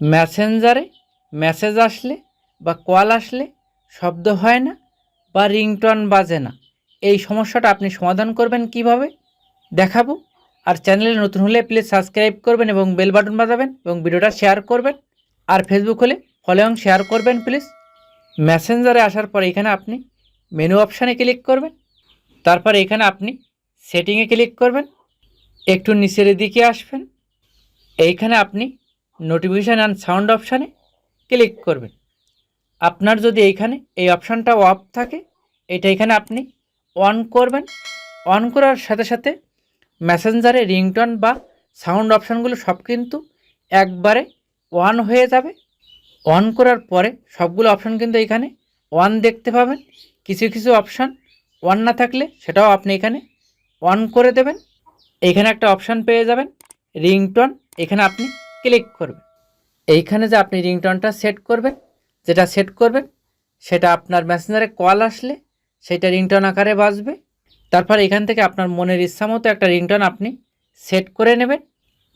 মেসেঞ্জারে মেসেজ আসলে বা কল আসলে শব্দ হয় না বা রিংটন বাজে না। এই সমস্যাটা আপনি সমাধান করবেন কীভাবে? দেখাবো। আর চ্যানেলে নতুন হলে প্লিজ সাবস্ক্রাইব করবেন এবং বেল বাটন বাজাবেন এবং ভিডিওটা শেয়ার করবেন। আর ফেসবুক হলে ফলো শেয়ার করবেন প্লিজ মেসেঞ্জারে আসার পর এখানে আপনি মেনু অপশানে ক্লিক করবেন। তারপর এখানে আপনি সেটিংয়ে ক্লিক করবেন। একটু নিচের দিকে আসবেন। এইখানে আপনি নোটিফিকেশান অ্যান্ড সাউন্ড অপশানে ক্লিক করবেন। আপনার যদি এইখানে এই অপশানটা অফ থাকে, এটা এখানে আপনি অন করবেন। অন করার সাথে সাথে মেসেঞ্জারে রিংটন বা সাউন্ড অপশানগুলো সব কিন্তু একবারে অন হয়ে যাবে। অন করার পরে সবগুলো অপশান কিন্তু এখানে অন দেখতে পাবেন। কিছু কিছু অপশান অন না থাকলে সেটাও আপনি এখানে অন করে দেবেন। এখানে একটা অপশান পেয়ে যাবেন রিংটন এখানে আপনি ক্লিক করবেন। এইখানে যে আপনি রিংটনটা সেট করবেন, যেটা সেট করবেন, সেটা আপনার মেসেঞ্জারে কল আসলে সেটা রিংটন আকারে বাজবে। তারপর এখান থেকে আপনার মনের ইচ্ছা মতো একটা রিংটন আপনি সেট করে নেবেন।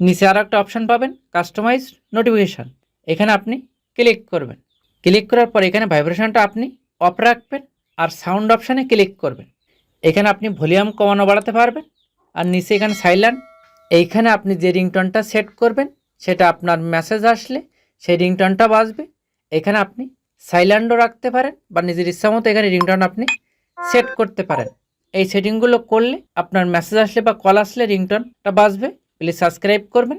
নিচে আরও একটা অপশান পাবেন, কাস্টমাইজ নোটিফিকেশান। এখানে আপনি ক্লিক করবেন। ক্লিক করার পর এখানে ভাইব্রেশনটা আপনি অফ রাখবেন আর সাউন্ড অপশানে ক্লিক করবেন। এখানে আপনি ভলিউম কমানো বাড়াতে পারবেন। আর নিচে এখানে সাইলেন্ট। এইখানে আপনি যে রিংটনটা সেট করবেন সেটা আপনার মেসেজ আসলে সেই রিংটনটা বাজবে। এখানে আপনি সাইল্যান্ডও রাখতে পারেন বা নিজের ইচ্ছা মতো এখানে রিংটন আপনি সেট করতে পারেন। এই সেটিংগুলো করলে আপনার মেসেজ আসলে বা কল আসলে রিংটনটা বাজবে। প্লিজ সাবস্ক্রাইব করবেন।